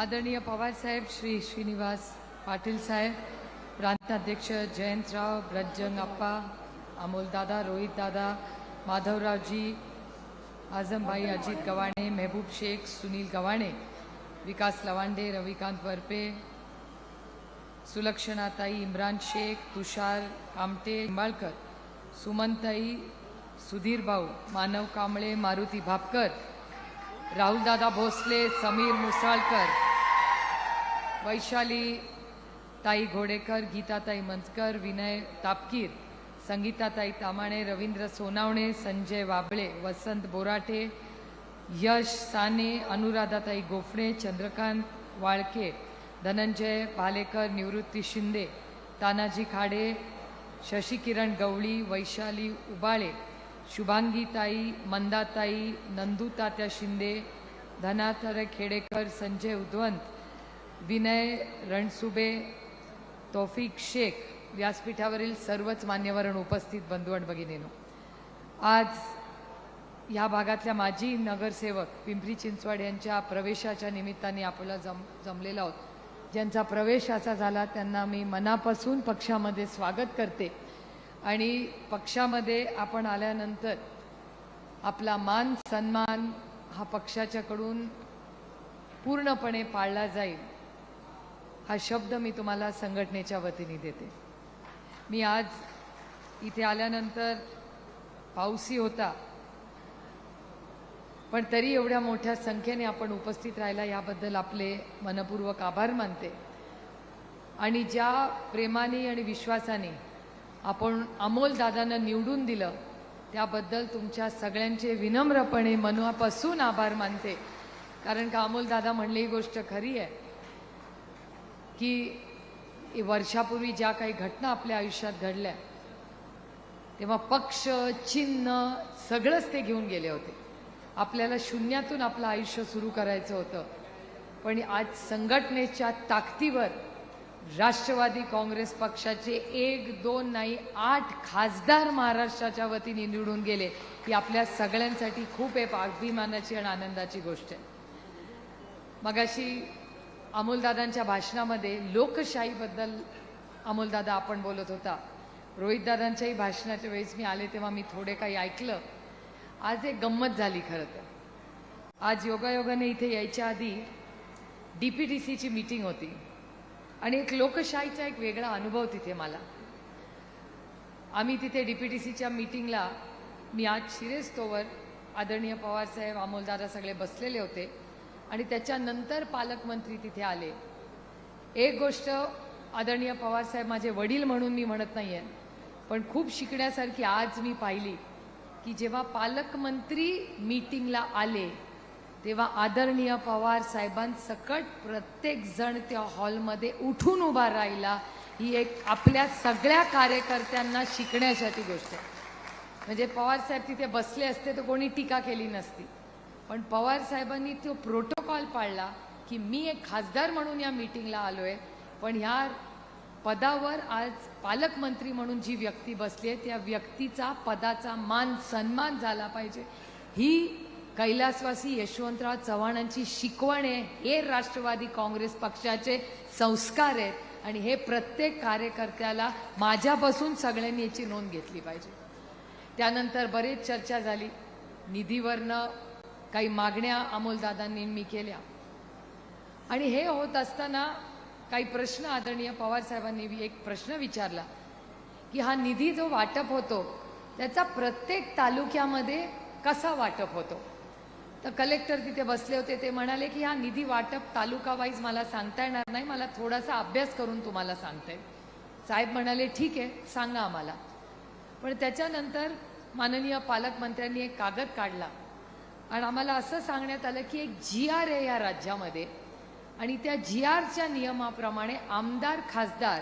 आदरणीय पवार साहेब श्री श्रीनिवास पाटील साहेब प्रांताध्यक्ष जयंतराव ब्रजंग अप्पा अमोलदादा रोहितदादा माधवरावजी आझमभाई अजित गवाणे मेहबूब शेख सुनील गवाणे विकास लवांडे रविकांत वरपे सुलक्षणाताई इम्रान शेख तुषार कामटे निंबाळकर सुमनताई सुधीर भाऊ मानव कांबळे मारुती भापकर राहुलदादा भोसले समीर मुसाळकर वैशाली ताई घोडेकर गीताताई मंचकर विनय तापकीर संगीताताई तामाणे रवींद्र सोनावणे संजय वाबळे वसंत बोराटे यश साने अनुराधाताई गोफणे चंद्रकांत वाळके धनंजय भालेकर निवृत्ती शिंदे तानाजी खाडे शशिकिरण गवळी वैशाली उबाळे शुभांगीताई मंदाताई नंदूतात्या शिंदे धनाथर खेडेकर संजय उद्वंत विनय रणसुबे तौफिक शेख व्यासपीठावरील सर्वच मान्यवरण उपस्थित बंधू आणि भगिनीनो. आज या भागातल्या माजी नगरसेवक पिंपरी चिंचवड यांच्या प्रवेशाच्या निमित्ताने आपल्याला जम जमलेला आहोत. ज्यांचा प्रवेश असा झाला त्यांना मी मनापासून पक्षामध्ये स्वागत करते. आणि पक्षामध्ये आपण आल्यानंतर आपला मान सन्मान हा पक्षाच्याकडून पूर्णपणे पाळला जाईल हा शब्द मी तुम्हाला संघटनेच्या वतीने देते. मी आज इथे आल्यानंतर पाऊसी होता पण तरी एवढ्या मोठ्या संख्येने आपण उपस्थित राहिला याबद्दल आपले मनपूर्वक आभार मानते. आणि ज्या प्रेमाने आणि विश्वासाने आपण अमोल दादांना निवडून दिलं त्याबद्दल तुमच्या सगळ्यांचे विनम्रपणे मनापासून आभार मानते. कारण का अमोल दादा म्हणले ही गोष्ट खरी आहे की वर्षापूर्वी ज्या काही घटना आपल्या आयुष्यात घडल्या तेव्हा पक्ष चिन्ह सगळंच ते घेऊन गेले होते. आपल्याला शून्यातून आपलं आयुष्य सुरू करायचं होतं. पण आज संघटनेच्या ताकदीवर राष्ट्रवादी काँग्रेस पक्षाचे एक दोन नाही आठ खासदार महाराष्ट्राच्या वतीने निवडून गेले. ही आपल्या सगळ्यांसाठी खूप एक अभिमानाची आणि आनंदाची गोष्ट आहे. मगाशी अमोलदादांच्या भाषणामध्ये लोकशाहीबद्दल अमोलदादा आपण बोलत होता. रोहितदादांच्याही भाषणाच्या वेळेस मी आले तेव्हा मी थोडे काही ऐकलं. आज एक गंमत झाली खरं तर. आज योगायोगाने इथे यायच्या आधी डी पी टी सीची मीटिंग होती. आणि एक लोकशाहीचा एक वेगळा अनुभव तिथे मला. आम्ही तिथे डी पी टी सीच्या मीटिंगला मी आज शिरेस्तोवर आदरणीय पवारसाहेब अमोलदादा सगळे बसलेले होते आणि त्याच्यानंतर पालकमंत्री तिथे आले. एक गोष्ट आदरणीय पवारसाहेब माझे वडील म्हणून मी म्हणत नाही आहे पण खूप शिकण्यासारखी आज मी पाहिली की जेव्हा पालकमंत्री मीटिंगला आले तेव्हा आदरणीय पवार साहेबांसकट प्रत्येक जण त्या हॉलमध्ये उठून उभा राहिला. ही एक आपल्या सगळ्या कार्यकर्त्यांना शिकण्यासाठी गोष्ट आहे. म्हणजे पवार साहेब तिथे बसले असते तर कोणी टीका केली नसती. पण पवार साहेबांनी तो प्रोटोकॉल पाळला की मी एक खासदार म्हणून या मीटिंगला आलो आहे पण ह्या पदावर आज पालकमंत्री म्हणून जी व्यक्ती बसली आहे त्या व्यक्तीचा पदाचा मान सन्मान झाला पाहिजे. ही कैलासवासी यशवंतराव चव्हाणांची शिकवण आहे. हे राष्ट्रवादी काँग्रेस पक्षाचे संस्कार आहेत. आणि हे प्रत्येक कार्यकर्त्याला माझ्यापासून सगळ्यांनी याची नोंद घेतली पाहिजे. त्यानंतर बरेच चर्चा झाली. निधीवरनं काही मागण्या अमोलदादांनी मी केल्या. आणि हे होत असताना काही प्रश्न आदरणीय पवारसाहेबांनी एक प्रश्न विचारला की हा निधी जो वाटप होतो त्याचा प्रत्येक तालुक्यामध्ये कसा वाटप होतो? तर कलेक्टर तिथे बसले होते ते म्हणाले की हा निधी वाटप तालुका वाईज मला सांगता येणार नाही मला थोडासा अभ्यास करून तुम्हाला सांगते. साहेब म्हणाले ठीक आहे सांगा आम्हाला. पण त्याच्यानंतर माननीय पालकमंत्र्यांनी एक कागद काढला आणि आम्हाला असं सांगण्यात आलं की एक जी आर आहे या राज्यामध्ये आणि त्या जी आरच्या नियमाप्रमाणे आमदार खासदार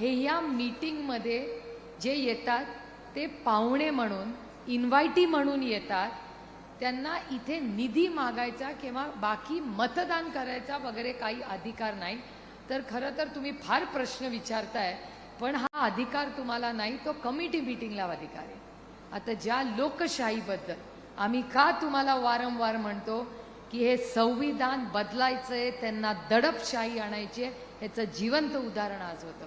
हे या मीटिंगमध्ये जे येतात ते पाहुणे म्हणून इन्व्हायटी म्हणून येतात त्यांना इथे निधी मागायचा किंवा बाकी मतदान करायचा वगैरे काही अधिकार नाही. तर खरं तर तुम्ही फार प्रश्न विचारताय पण हा अधिकार तुम्हाला नाही तो कमिटी मिटिंगला अधिकार आहे. आता ज्या लोकशाहीबद्दल आम्ही का तुम्हाला वारंवार म्हणतो की हे संविधान बदलायचंय त्यांना दडपशाही आणायची आहे, ह्याचं जिवंत उदाहरण आज होतं.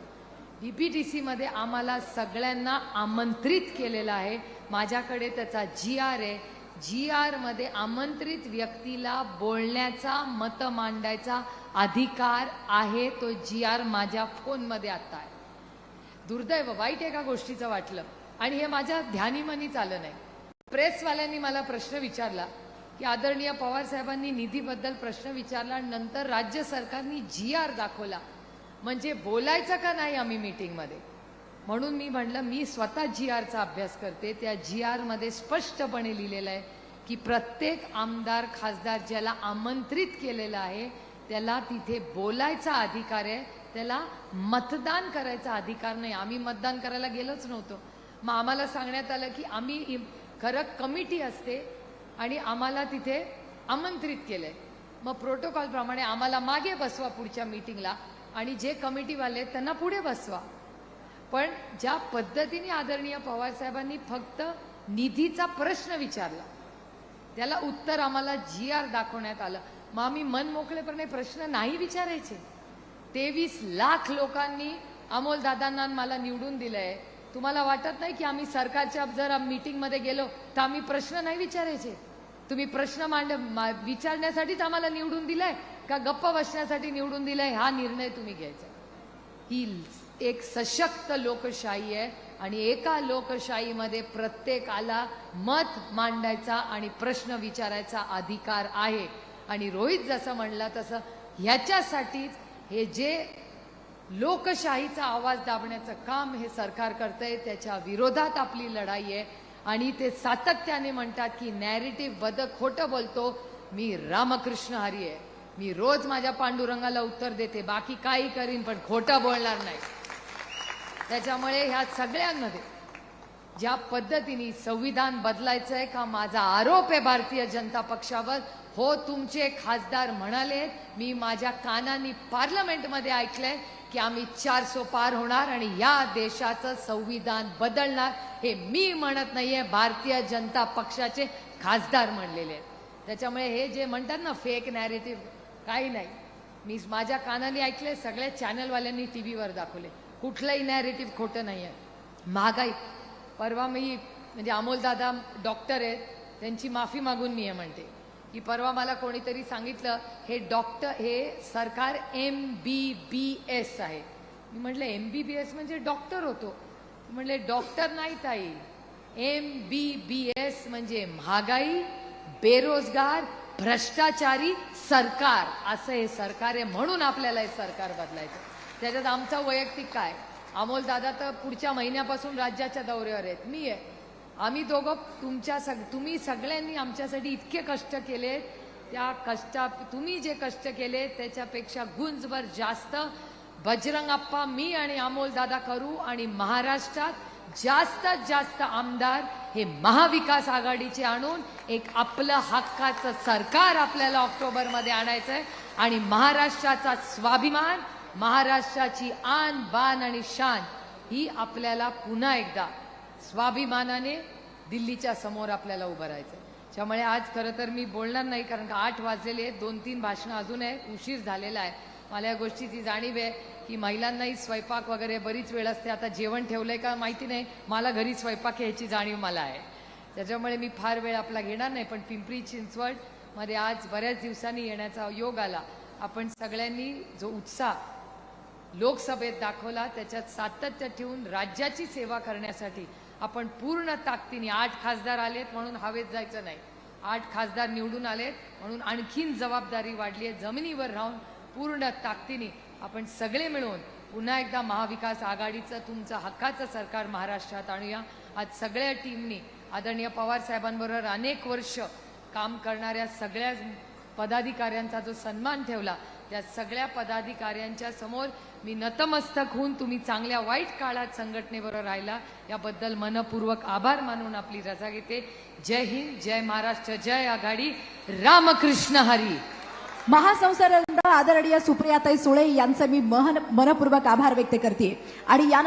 बीपीटीसी मध्ये आम्हाला सगळ्यांना आमंत्रित केलेलं आहे. माझ्याकडे त्याचा जी आर आहे. जी आरमध्ये आमंत्रित व्यक्तीला बोलण्याचा मत मांडायचा अधिकार आहे तो जी आर माझ्या फोनमध्ये आता आहे. दुर्दैव वाईट एका गोष्टीचं वाटलं. आणि हे माझ्या ध्यानीमनीच आलं नाही. प्रेसवाल्यांनी मला प्रश्न विचारला की आदरणीय पवार साहेबांनी निधीबद्दल प्रश्न विचारला नंतर राज्य सरकारनी जी आर दाखवला. म्हणजे बोलायचं का नाही आम्ही मीटिंगमध्ये म्हणून मी म्हणलं मी स्वतः जी आरचा अभ्यास करते. त्या जी आरमध्ये स्पष्टपणे लिहिलेलं आहे की प्रत्येक आमदार खासदार ज्याला आमंत्रित केलेलं आहे त्याला तिथे बोलायचा अधिकार आहे त्याला मतदान करायचा अधिकार नाही. आम्ही मतदान करायला गेलोच नव्हतो. मग आम्हाला सांगण्यात आलं की आम्ही खरं कमिटी असते आणि आम्हाला तिथे आमंत्रित केलंय. मग प्रोटोकॉलप्रमाणे आम्हाला मागे बसवा पुढच्या मीटिंगला आणि जे कमिटीवाले आहेत त्यांना पुढे बसवा. पण ज्या पद्धतीने आदरणीय पवारसाहेबांनी फक्त निधीचा प्रश्न विचारला त्याला उत्तर आम्हाला जी आर दाखवण्यात आलं. मग आम्ही मन मोकळेपणे प्रश्न नाही विचारायचे. तेवीस लाख लोकांनी अमोल दादांना मला निवडून दिलंय. तुम्हाला वाटत नाही की आम्ही सरकारच्या जर मीटिंगमध्ये गेलो तर आम्ही प्रश्न नाही विचारायचे? तुम्ही प्रश्न मांड मा- विचारण्यासाठीच आम्हाला निवडून दिलाय का गप्प बसण्यासाठी निवडून दिलाय? हा निर्णय तुम्ही घ्यायचा. ही एक सशक्त लोकशाही आहे आणि एका लोकशाहीमध्ये प्रत्येकाला मत मांडायचा आणि प्रश्न विचारायचा अधिकार आहे. आणि रोहित जसं म्हणला तसं ह्याच्यासाठीच हे जे लोकशाहीचा आवाज दाबण्याचं काम हे सरकार करतंय त्याच्या विरोधात आपली लढाई आहे. आणि ते सातत्याने म्हणतात की नॅरेटिव्ह बद खोटं बोलतो मी रामकृष्ण हरी आहे. मी रोज माझ्या पांडुरंगाला उत्तर देते बाकी काही करीन पण खोटं बोलणार नाही. त्याच्यामुळे ह्या सगळ्यांमध्ये ज्या पद्धतीने संविधान बदलायचंय का माझा आरोप आहे भारतीय जनता पक्षावर हो तुमचे खासदार म्हणाले मी माझ्या कानांनी पार्लमेंटमध्ये ऐकलंय की आम्ही चारसो पार होणार आणि या देशाचं संविधान बदलणार हे मी म्हणत नाहीये भारतीय जनता पक्षाचे खासदार म्हणलेले आहेत. त्याच्यामुळे हे जे म्हणतात ना फेक नॅरेटिव्ह काही नाही. मी माझ्या कानाने ऐकले सगळ्या चॅनलवाल्यांनी टी व्हीवर दाखवले कुठलंही नॅरेटिव्ह खोटं नाही आहे महागाई. परवा मी म्हणजे अमोलदादा डॉक्टर आहेत त्यांची माफी मागून मी हे म्हणते की परवा मला कोणीतरी सांगितलं हे डॉक्टर हे सरकार एम बी बी एस आहे. मी म्हटलं एम बी बी एस म्हणजे डॉक्टर होतो. म्हणले डॉक्टर नाही ताई. एम बी बी एस म्हणजे महागाई बेरोजगार भ्रष्टाचारी सरकार. असं हे सरकार आहे म्हणून आपल्याला हे सरकार बदलायचं. त्याच्यात आमचा वैयक्तिक काय? अमोल दादा तर पुढच्या महिन्यापासून राज्याच्या दौऱ्यावर आहेत. मी आहे. आम्ही दोघं तुमच्या सग तुम्ही सगळ्यांनी आमच्यासाठी इतके कष्ट केले. त्या कष्टा तुम्ही जे कष्ट केले त्याच्यापेक्षा गुंजभर जास्त बजरंग आप्पा मी आणि अमोल दादा करू आणि महाराष्ट्रात जास्तीत जास्त आमदार हे महाविकास आघाडीचे आणून एक आपलं हक्काचं सरकार आपल्याला ऑक्टोबरमध्ये आणायचं आहे आणि महाराष्ट्राचा स्वाभिमान महाराष्ट्राची आन बान आणि शान ही आपल्याला पुन्हा एकदा स्वाभिमानाने दिल्लीच्या समोर आपल्याला उभं राहायचं त्यामुळे आज खरं तर मी बोलणार नाही कारण का आठ वाजलेले आहेत दोन तीन भाषणं अजून आहे उशीर झालेला आहे. मला या गोष्टीची जाणीव आहे की महिलांनाही स्वयंपाक वगैरे बरीच वेळ असते. आता जेवण ठेवलंय का माहिती नाही. मला घरी स्वयंपाक घ्यायची जाणीव मला आहे. त्याच्यामुळे मी फार वेळ आपला घेणार नाही पण पिंपरी चिंचवडमध्ये आज बऱ्याच दिवसांनी येण्याचा योग आला. आपण सगळ्यांनी जो उत्साह लोकसभेत दाखवला त्याच्यात सातत्य ठेवून राज्याची सेवा करण्यासाठी आपण पूर्ण ताकदीने आठ खासदार आलेत म्हणून हवेत जायचं नाही. आठ खासदार निवडून आलेत म्हणून आणखीन जबाबदारी वाढली आहे. जमिनीवर राहून पूर्ण ताकदीने आपण सगळे मिळून पुन्हा एकदा महाविकास आघाडीचं तुमचं हक्काचं सरकार महाराष्ट्रात आणूया. आज सगळ्या टीमनी आदरणीय पवार साहेबांबरोबर अनेक वर्ष काम करणाऱ्या सगळ्या पदाधिकाऱ्यांचा जो सन्मान ठेवला त्या सगळ्या पदाधिकाऱ्यांच्या समोर मी नतमस्तक होऊन तुम्ही चांगल्या वाईट काळात संघटनेबरोबर राहिला. याबद्दल मनपूर्वक आभार मानून आपली रजा घेते. जय हिंद जय महाराष्ट्र जय आघाडी. रामकृष्ण हरी. महासंसार आदरणीय सुप्रियाताई सुळे यांचं मी महन मनपूर्वक आभार व्यक्त करते. आणि यानंतर